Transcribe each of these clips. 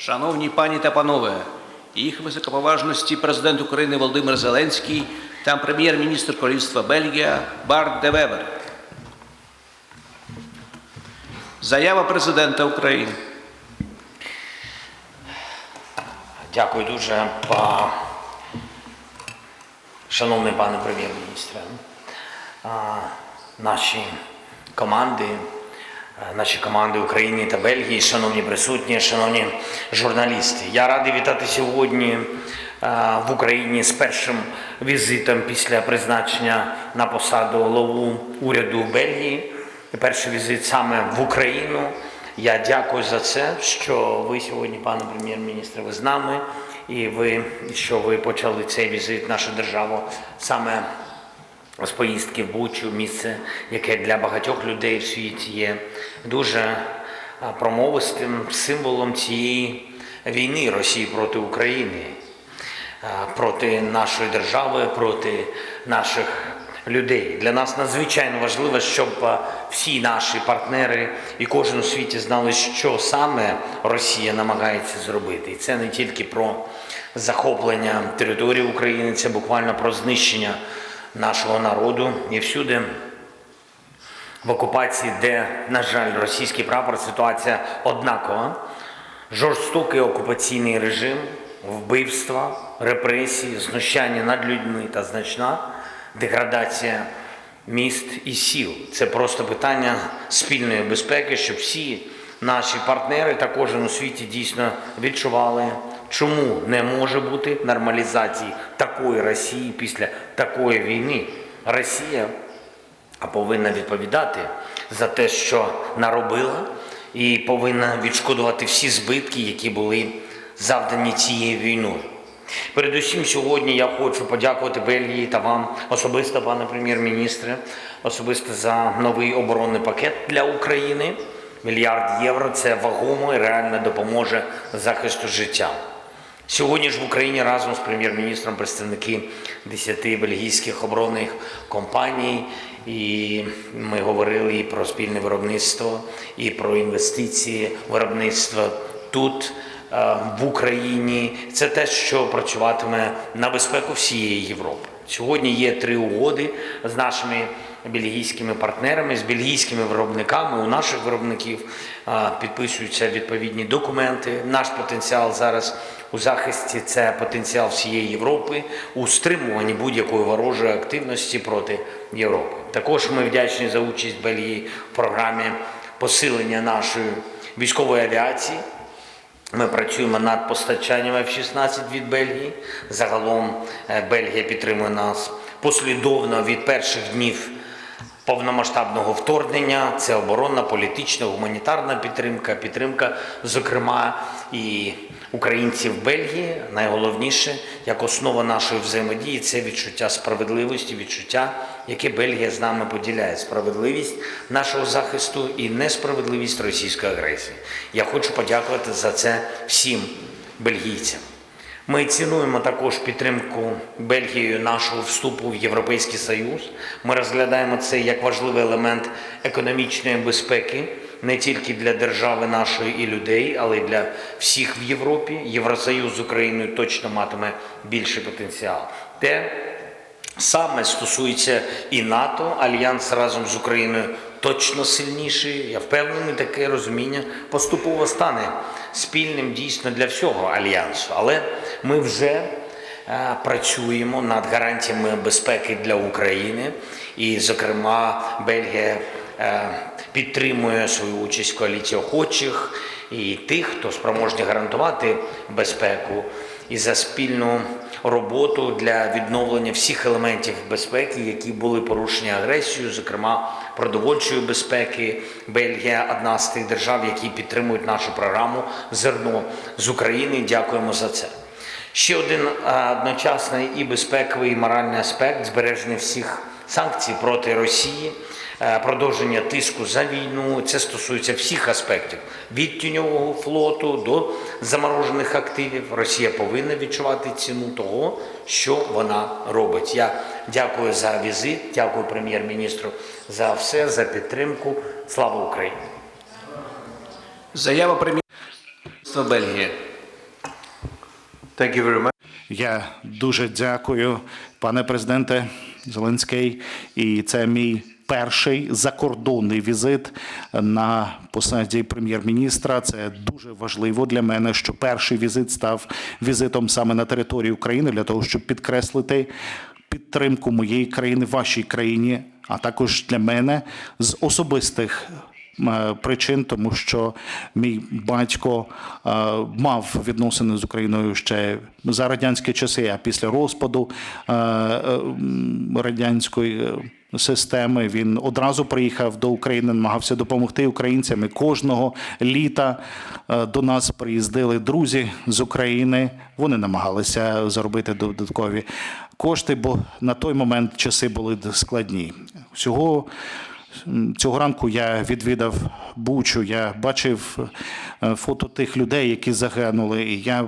Шановні пані та панове, їх високоповажності президент України Володимир Зеленський та прем'єр-міністр Королівства Бельгія Барт де Вебер. Заява президента України. Дякую дуже, па... шановний пане прем'єр-міністре. Наші команди, наші команди України та Бельгії, шановні присутні, шановні журналісти. Я радий вітати сьогодні е, в Україні з першим візитом після призначення на посаду голову уряду Бельгії. Перший візит саме в Україну. Я дякую за це, що ви сьогодні, пане прем'єр-міністре, ви з нами, і ви що ви почали цей візит нашу державу саме з поїздки в Бучу, місце, яке для багатьох людей в світі є дуже промовистим символом цієї війни Росії проти України, проти нашої держави, проти наших людей. Для нас надзвичайно важливо, щоб всі наші партнери і кожен у світі знали, що саме Росія намагається зробити. І це не тільки про захоплення території України, це буквально про знищення нашого народу і всюди в окупації, де, на жаль, російський прапор, ситуація однакова. Жорстокий окупаційний режим, вбивства, репресії, знущання над людьми та значна деградація міст і сіл. Це просто питання спільної безпеки, щоб всі наші партнери та кожен у світі дійсно відчували, чому не може бути нормалізації такої Росії після такої війни. Росія повинна відповідати за те, що наробила, і повинна відшкодувати всі збитки, які були завдані цією війною. Передусім, сьогодні я хочу подякувати Бельгії та вам особисто, пане прем'єр-міністре, особисто за новий оборонний пакет для України. Мільярд євро це вагомо і реально допоможе захисту життя. Сьогодні ж в Україні разом з прем'єр-міністром представники 10 бельгійських оборонних компаній, і ми говорили і про спільне виробництво, і про інвестиції в виробництво тут, е, в Україні. Це те, що працюватиме на безпеку всієї Європи. Сьогодні є три угоди з нашими бельгійськими партнерами, з бельгійськими виробниками. У наших виробників підписуються відповідні документи. Наш потенціал зараз у захисті це потенціал всієї Європи у стримуванні будь-якої ворожої активності проти Європи. Також ми вдячні за участь Бельгії в програмі посилення нашої військової авіації. Ми працюємо над постачанням F-16 від Бельгії. Загалом е, Бельгія підтримує нас послідовно від перших днів повномасштабного вторгнення. Це оборонна, політична, гуманітарна підтримка, підтримка, зокрема, і українців Бельгії. Найголовніше, як основа нашої взаємодії, це відчуття справедливості, відчуття, яке Бельгія з нами поділяє. Справедливість нашого захисту і несправедливість російської агресії. Я хочу подякувати за це всім бельгійцям. Ми цінуємо також підтримку Бельгією нашого вступу в Європейський Союз. Ми розглядаємо це як важливий елемент економічної безпеки не тільки для держави нашої і людей, але й для всіх в Європі. Євросоюз з Україною точно матиме більший потенціал. Те саме стосується і НАТО. Альянс разом з Україною точно сильніший. Я впевнений, таке розуміння поступово стане спільним дійсно для всього альянсу. Але ми вже е, працюємо над гарантіями безпеки для України, і, зокрема, Бельгія е, підтримує свою участь в коаліції охочих і тих, хто спроможні гарантувати безпеку і за спільну роботу для відновлення всіх елементів безпеки, які були порушені агресією, зокрема продовольчої безпеки. Бельгія одна з тих держав, які підтримують нашу програму зерно з України. Дякуємо за це. Ще один одночасний і безпековий, і моральний аспект збереження всіх санкцій проти Росії, е, продовження тиску за війну. Це стосується всіх аспектів від тіньового флоту до заморожених активів. Росія повинна відчувати ціну того, що вона робить. Я дякую за візит, дякую прем'єр-міністру за все, за підтримку. Слава Україні! Заява прем'єр-міністра Бельгії. Thank you very much. Я дуже дякую, пане президенте Зеленський. І це мій перший закордонний візит на посаді прем'єр-міністра. Це дуже важливо для мене, що перший візит став візитом саме на території України для того, щоб підкреслити підтримку моєї країни, вашій країні, а також для мене з особистих е, причин, тому що мій батько е, мав відносини з Україною ще за радянські часи, а після розпаду е, радянської. Системи він одразу приїхав до України, намагався допомогти українцям. І кожного літа е, до нас приїздили друзі з України. Вони намагалися заробити додаткові кошти, бо на той момент часи були складні. Всього Цього ранку я відвідав Бучу, я бачив е, фото тих людей, які загинули. І я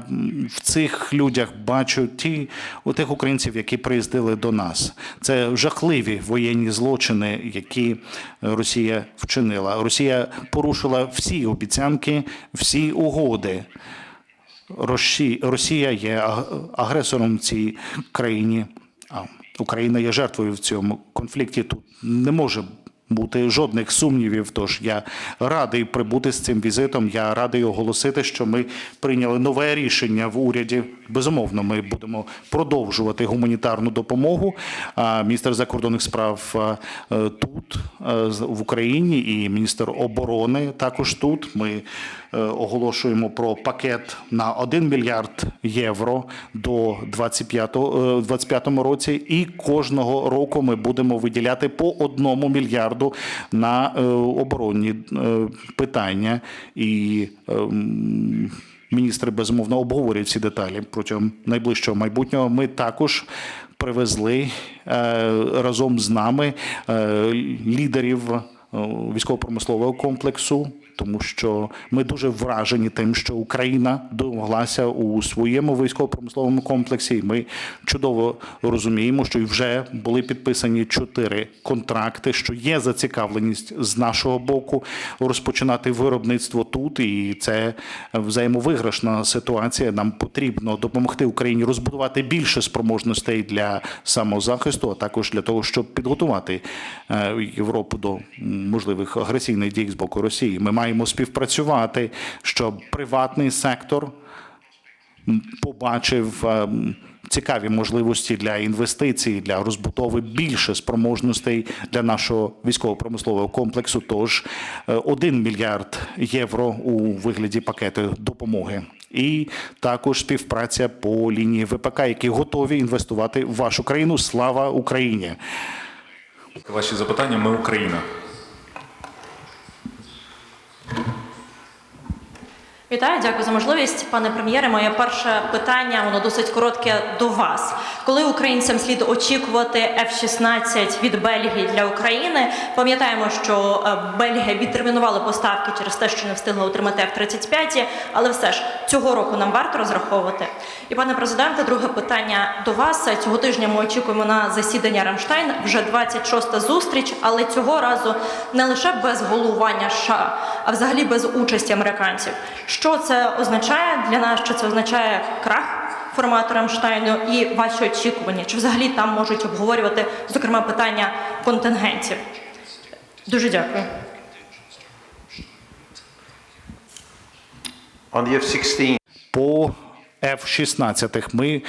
в цих людях бачу ті у тих українців, які приїздили до нас. Це жахливі воєнні злочини, які Росія вчинила. Росія порушила всі обіцянки, всі угоди. Росі- Росія є агресором в цій країні, Україна є жертвою в цьому конфлікті. Тут не може бути жодних сумнівів. Тож я радий прибути з цим візитом. Я радий оголосити, що ми прийняли нове рішення в уряді. Безумовно, ми будемо продовжувати гуманітарну допомогу. А міністр закордонних справ е, тут е, в Україні і міністр оборони також тут. Ми оголошуємо про пакет на 1 мільярд євро до 25 е, 25 році. І кожного року ми будемо виділяти по одному мільярду на е, оборонні е, питання. І е, міністри безумовно обговорюють ці деталі протягом найближчого майбутнього. Ми також привезли е, разом з нами е, лідерів е, військово-промислового комплексу, тому що ми дуже вражені тим, що Україна домоглася у своєму військово-промисловому комплексі. І Ми чудово розуміємо, що вже були підписані чотири контракти, що є зацікавленість з нашого боку розпочинати виробництво тут, і це взаємовиграшна ситуація. Нам потрібно допомогти Україні розбудувати більше спроможностей для самозахисту, а також для того, щоб підготувати е, Європу до можливих агресивних дій з боку Росії. Ми маємо співпрацювати, щоб приватний сектор побачив ем, цікаві можливості для інвестицій, для розбудови більше спроможностей для нашого військово-промислового комплексу. Тож е, 1 мільярд євро у вигляді пакету допомоги. І також співпраця по лінії ВПК, які готові інвестувати в вашу країну. Слава Україні! Ваші запитання, ми Україна. Вітаю, дякую за можливість, пане прем'єре. Моє перше питання, воно досить коротке до вас. Коли українцям слід очікувати F-16 від Бельгії для України? Пам'ятаємо, що е, Бельгія відтермінувала поставки через те, що не встигла отримати F-35, але все ж цього року нам варто розраховувати. І пане президенте, друге питання до вас. Цього тижня ми очікуємо на засідання Рамштайн, вже 26-та зустріч, але цього разу не лише без головування США, а взагалі без участі американців. Що це означає для нас? Що це означає крах формату Рамштайну і ваші очікування? Чи взагалі там можуть обговорювати, зокрема, питання контингентів? Дуже дякую. On the F-16, по F-16 ми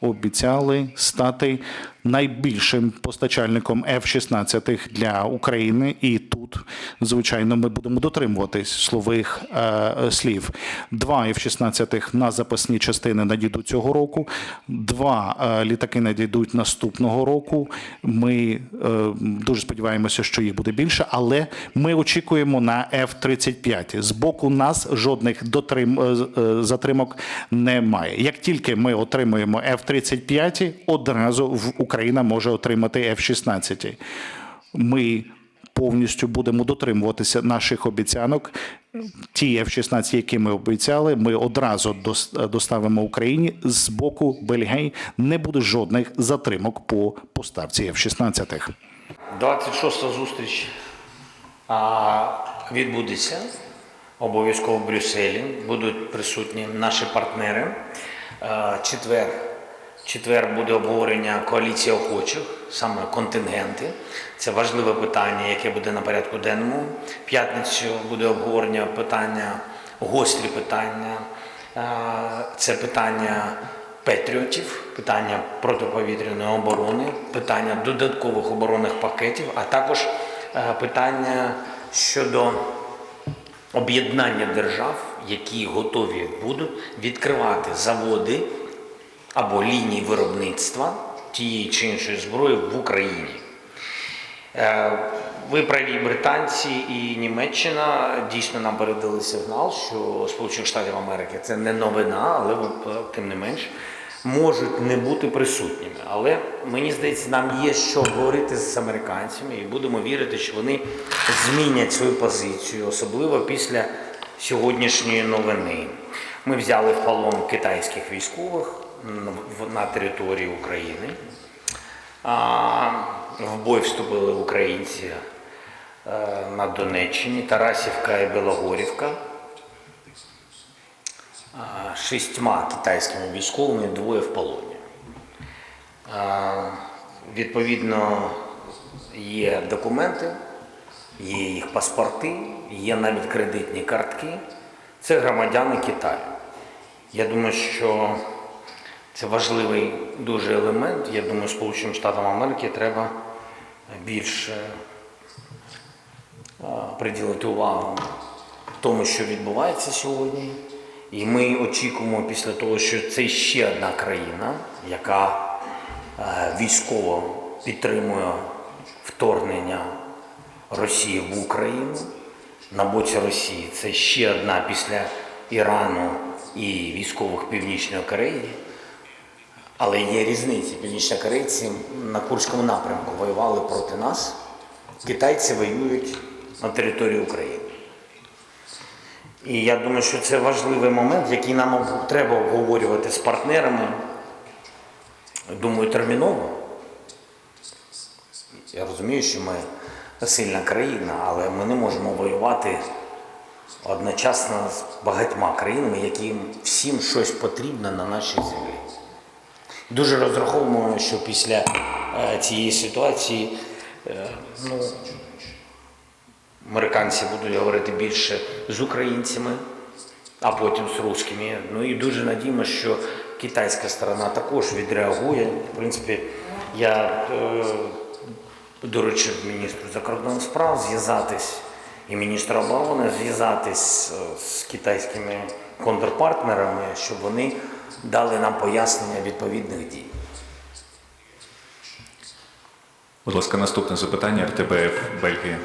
обіцяли стати найбільшим постачальником F-16 для України. І тут, звичайно, ми будемо дотримуватись слових е, слів. Два F-16 на запасні частини надійдуть цього року, два е, літаки надійдуть наступного року. Ми е, дуже сподіваємося, що їх буде більше, але ми очікуємо на F-35. З боку нас жодних дотрим, е, е, затримок немає. Як тільки ми отримуємо F-35, одразу в Україна може отримати F-16. Ми повністю будемо дотримуватися наших обіцянок. Ті F-16, які ми обіцяли, ми одразу доставимо Україні. З боку Бельгії не буде жодних затримок по поставці F-16. 26 зустріч відбудеться обов'язково в Брюсселі будуть присутні наші партнери. Е, Четвер. Четвер буде обговорення коаліції охочих, саме контингенти. Це важливе питання, яке буде на порядку денному. П'ятницю буде обговорення питання, гострі питання. Це питання патріотів, питання протиповітряної оборони, питання додаткових оборонних пакетів, а також е, питання щодо об'єднання держав, які готові будуть відкривати заводи або лінії виробництва тієї чи іншої зброї в Україні. Е, Ви праві британці і Німеччина дійсно нам передали сигнал, що Сполучених Штатів Америки це не новина, але е, тим не менш можуть не бути присутніми. Але мені здається, нам є що говорити з американцями, і будемо вірити, що вони змінять свою позицію, особливо після сьогоднішньої новини. Ми взяли в полон китайських військових на території України. В бой вступили українці е, на Донеччині, Тарасівка і Білогорівка. Шістьма китайськими військовими, двоє в полоні. Відповідно, є документи, є їх паспорти, є навіть кредитні картки. Це громадяни Китаю. Я думаю, що це важливий дуже елемент. Я думаю, Сполученим Штатам Америки треба більше приділити увагу тому, що відбувається сьогодні. І ми очікуємо після того, що це ще одна країна, яка е, військово підтримує вторгнення Росії в Україну на боці Росії. Це ще одна після Ірану і військових Північної Кореї. Але є різниці. Північнокорейці на Курському напрямку воювали проти нас. Китайці воюють на території України. І я думаю, що це важливий момент, який нам треба обговорювати з партнерами. Думаю, терміново. Я розумію, що ми сильна країна, але ми не можемо воювати одночасно з багатьма країнами, яким всім щось потрібно на нашій землі. Дуже розраховуємо, що після е, цієї ситуації е, ну, американці будуть говорити більше з українцями, а потім з русскими. Ну і дуже надіємося, що китайська сторона також відреагує. В принципі, я е, доручив міністру закордонних справ зв'язатись і міністру оборони зв'язатись з китайськими контрпартнерами, щоб вони дали нам пояснення відповідних дій. Будь ласка, наступне запитання РТБФ Бельгія.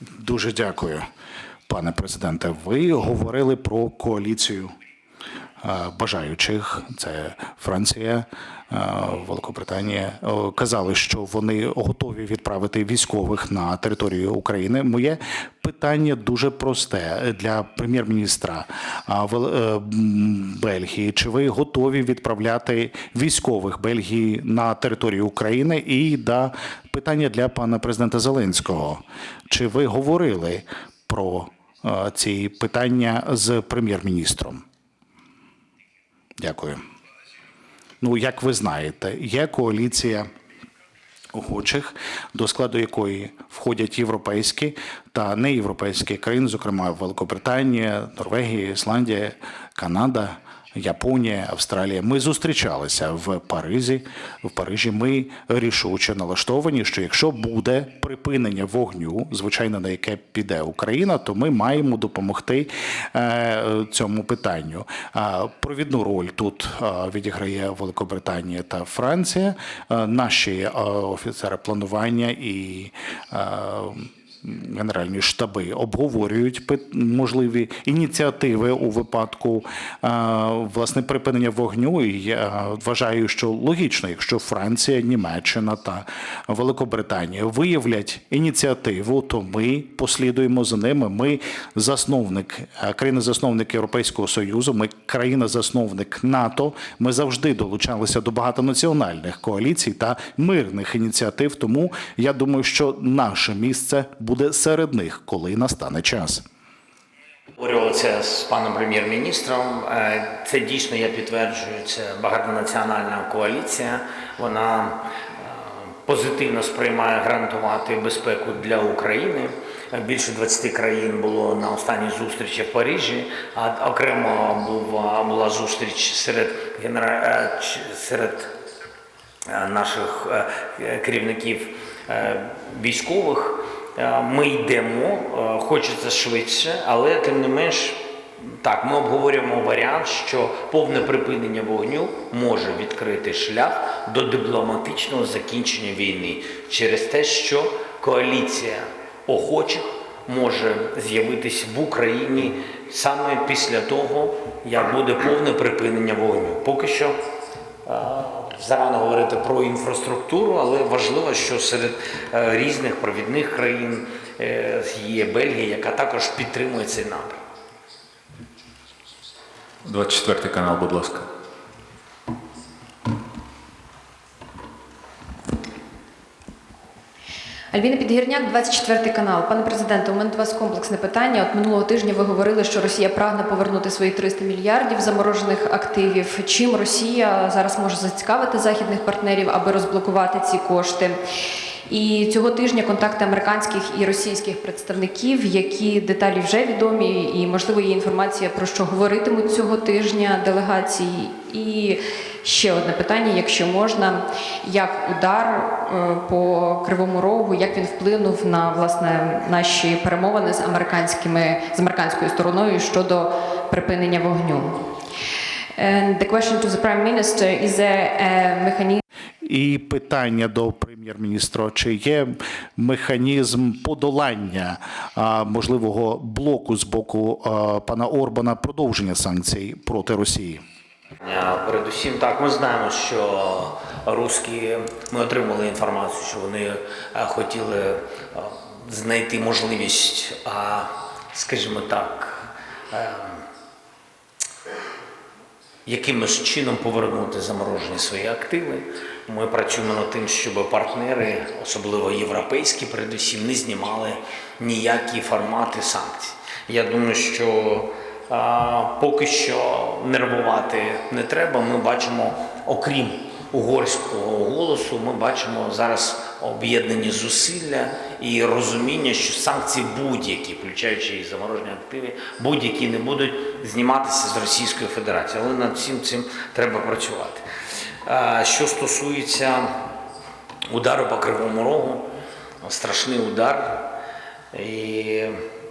Дуже дякую, пане президенте. Ви говорили про коаліцію бажаючих. Це Франція, е, Великобританія. Е, Казали, що вони готові відправити військових на територію України. Моє питання дуже просте для прем'єр-міністра е, е, Бельгії. Чи ви готові відправляти військових Бельгії на територію України? І да, питання для пана президента Зеленського. Чи ви говорили про е, ці питання з прем'єр-міністром? Дякую. Ну, як ви знаєте, є коаліція охочих, до складу якої входять європейські та неєвропейські країни, зокрема Великобританія, Норвегія, Ісландія, Канада. Японія, Австралія. Ми зустрічалися в Парижі. В Парижі ми рішуче налаштовані, що якщо буде припинення вогню, звичайно, на яке піде Україна, то ми маємо допомогти е, цьому питанню. Провідну роль тут е, відіграє Великобританія та Франція. Е, Наші офіцери планування і генеральні штаби обговорюють можливі ініціативи у випадку е, власне припинення вогню. І я вважаю, що логічно, якщо Франція, Німеччина та Великобританія виявлять ініціативу, то ми послідуємо за ними. Ми засновник е, країни-засновник Європейського союзу. Ми країна-засновник НАТО. Ми завжди долучалися до багатонаціональних коаліцій та мирних ініціатив. Тому я думаю, що наше місце буде серед них, коли настане час. Говорив з паном прем'єр-міністром. Е, Це дійсно я підтверджую. Це багатонаціональна коаліція. Вона е, позитивно сприймає гарантувати безпеку для України. Е, Більше 20 країн було на останній зустрічі в Парижі, а окремо була, була зустріч серед генера... серед наших керівників військових. Е, Ми йдемо, е, хочеться швидше, але тим не менш, так, ми обговорюємо варіант, що повне припинення вогню може відкрити шлях до дипломатичного закінчення війни через те, що коаліція охочих може з'явитись в Україні саме після того, як буде повне припинення вогню. Поки що Е, Зарано говорити про інфраструктуру, але важливо, що серед е, різних провідних країн е, є Бельгія, яка також підтримує цей напрям. 24 канал, будь ласка. Альбіна Підгірняк, 24 канал. Пане президенте, у мене до вас комплексне питання. От минулого тижня ви говорили, що Росія прагне повернути свої 300 мільярдів заморожених активів. Чим Росія зараз може зацікавити західних партнерів, аби розблокувати ці кошти? І цього тижня контакти американських і російських представників, які деталі вже відомі, і можливо є інформація про що говоритимуть цього тижня делегації. І ще одне питання, якщо можна, як удар е, по кривому рогу, як він вплинув на власне наші перемовини з американськими з американською стороною щодо припинення вогню? And the question to the Prime Minister is a mechanism І питання до прем'єр-міністра: чи є механізм подолання а, можливого блоку з боку а, пана Орбана продовження санкцій проти Росії? Е, Передусім, так, ми знаємо, що русські, ми отримали інформацію, що вони е, хотіли е, знайти можливість, скажімо так, якимось чином повернути заморожені свої активи. Ми працюємо над тим, щоб партнери, особливо європейські, передусім, не знімали ніякі формати санкцій. Я думаю, що поки що нервувати не треба. Ми бачимо, окрім угорського голосу, ми бачимо зараз об'єднані зусилля і розуміння, що санкції будь-які, включаючи і заморожені активи, будь-які не будуть зніматися з Російської Федерації. Але над всім цим треба працювати. Що стосується удару по кривому рогу, страшний удар. І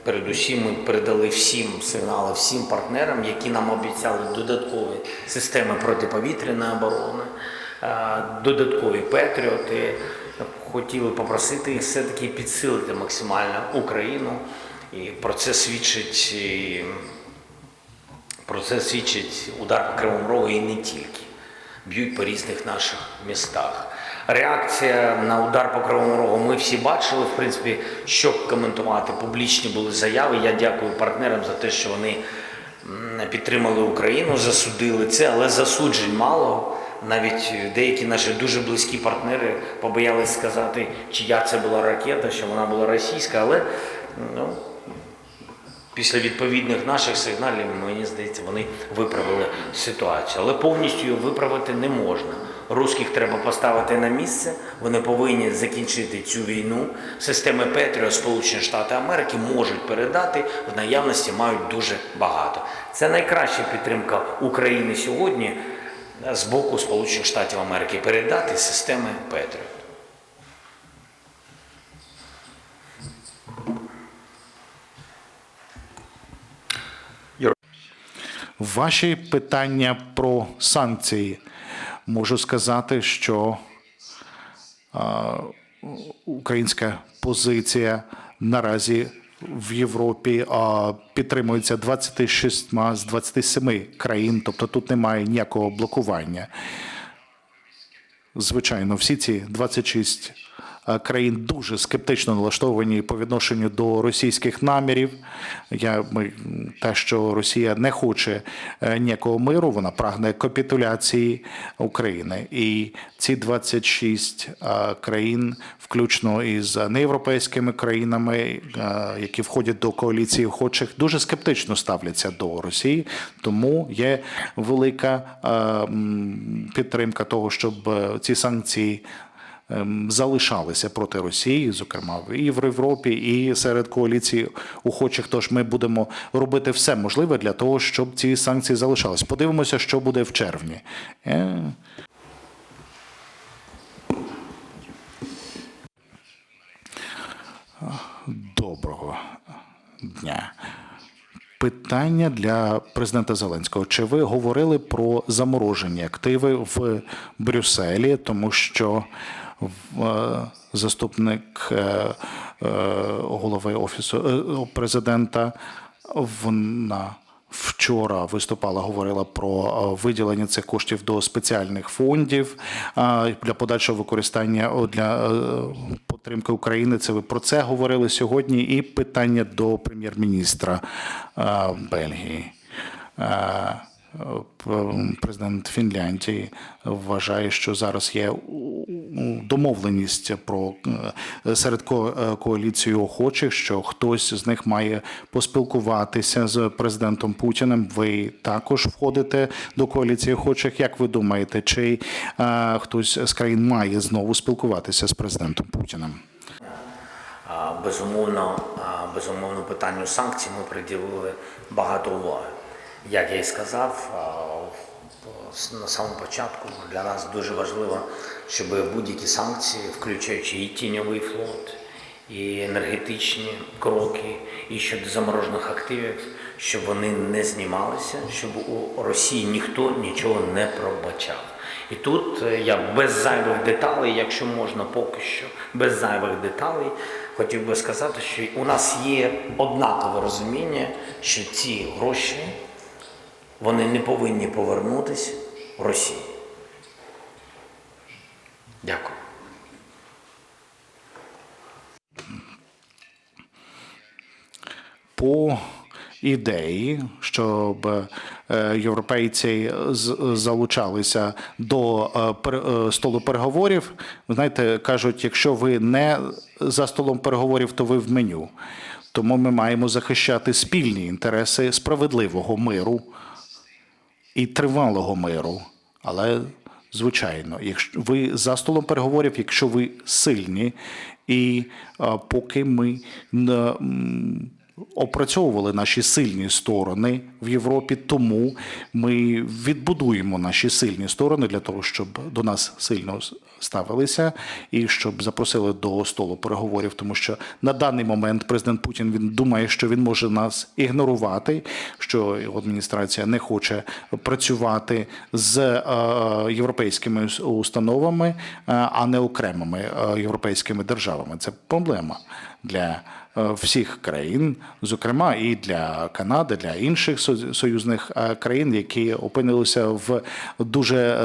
передусім ми передали всім сигнали, всім партнерам, які нам обіцяли додаткові системи протиповітряної оборони, е, додаткові патріоти. Хотіли попросити їх все-таки підсилити максимально Україну. І про це свідчить і про це свідчить удар по Кривому Рогу і не тільки. Б'ють по різних наших містах. Реакція на удар по Кривому Рогу ми всі бачили. В принципі, що коментувати. Публічні були заяви. Я дякую партнерам за те, що вони підтримали Україну, засудили це, але засуджень мало. Навіть деякі наші дуже близькі партнери побоялись сказати, чия це була ракета, що вона була російська, але ну, Після відповідних наших сигналів, мені здається, вони виправили ситуацію. Але повністю її виправити не можна. Русських треба поставити на місце, вони повинні закінчити цю війну. Системи Петріо Сполучені Штати Америки можуть передати, в наявності мають дуже багато. Це найкраща підтримка України сьогодні з боку Сполучених Штатів Америки передати системи Петріо. Ваші питання про санкції. Можу сказати, що українська позиція наразі в Європі підтримується 26 з 27 країн, тобто тут немає ніякого блокування. Звичайно, всі ці 26 е, країн дуже скептично налаштовані по відношенню до російських намірів. Я, ми, те, що Росія не хоче е, ніякого миру, вона прагне капітуляції України. І ці 26 е, країн, включно із неєвропейськими країнами, е, які входять до коаліції охочих, дуже скептично ставляться до Росії. Тому є велика е, підтримка того, щоб е, ці санкції залишалися проти Росії, зокрема і в Європі, і серед коаліції охочих. Тож ми будемо робити все можливе для того, щоб ці санкції залишались. Подивимося, що буде в червні. Е, Доброго дня. Питання для президента Зеленського. Чи ви говорили про заморожені активи в Брюсселі, тому що заступник е, е, голови офісу е, президента вона вчора виступала, говорила про е, виділення цих коштів до спеціальних фондів е, для подальшого використання для е, підтримки України. Це ви про це говорили сьогодні. І питання до прем'єр-міністра е, Бельгії. Е, Президент Фінляндії вважає, що зараз є домовленість про е, серед е, коаліції охочих, що хтось з них має поспілкуватися з президентом Путіним. Ви також входите до коаліції охочих. Як ви думаєте, чи е, хтось з країн має знову спілкуватися з президентом Путіним? Безумовно, безумовно, питанню санкцій ми приділили багато уваги. Як я і сказав, на самому початку для нас дуже важливо, щоб будь-які санкції, включаючи і тіньовий флот, і енергетичні кроки, і щодо заморожених активів, щоб вони не знімалися, щоб у Росії ніхто нічого не пробачав. І тут е, я без зайвих деталей, якщо можна поки що, без зайвих деталей, хотів би сказати, що у нас є однакове розуміння, що ці гроші вони не повинні повернутися в Росію. Дякую. по ідеї, щоб е, європейці залучалися до е, е, столу переговорів. Знаєте, кажуть, якщо ви не за столом переговорів, то ви в меню. Тому ми маємо захищати спільні інтереси справедливого миру і тривалого миру. Але, звичайно, якщо ви за столом переговорів, якщо ви сильні, і поки ми опрацьовували наші сильні сторони в Європі, тому ми відбудуємо наші сильні сторони для того, щоб до нас сильно ставилися і щоб запросили до столу переговорів, тому що на даний момент президент Путін він думає, що він може нас ігнорувати, що його адміністрація не хоче працювати з е, європейськими установами, е, а не окремими е, європейськими державами. Це проблема для всіх країн, зокрема і для Канади, для інших союзних е, країн, які опинилися в дуже е,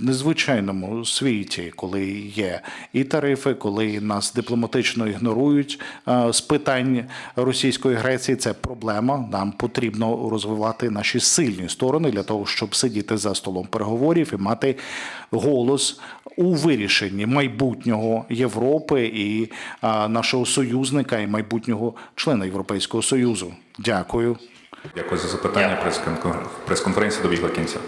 незвичайному світі, коли є і тарифи, коли нас дипломатично ігнорують е, з питань російської агресії. Це проблема. Нам потрібно розвивати наші сильні сторони для того, щоб сидіти за столом переговорів і мати голос у вирішенні майбутнього Європи і а, нашого союзника і майбутнього члена Європейського союзу. Дякую. Дякую за запитання. Прес-конфер- Прес-конференція добігла кінця.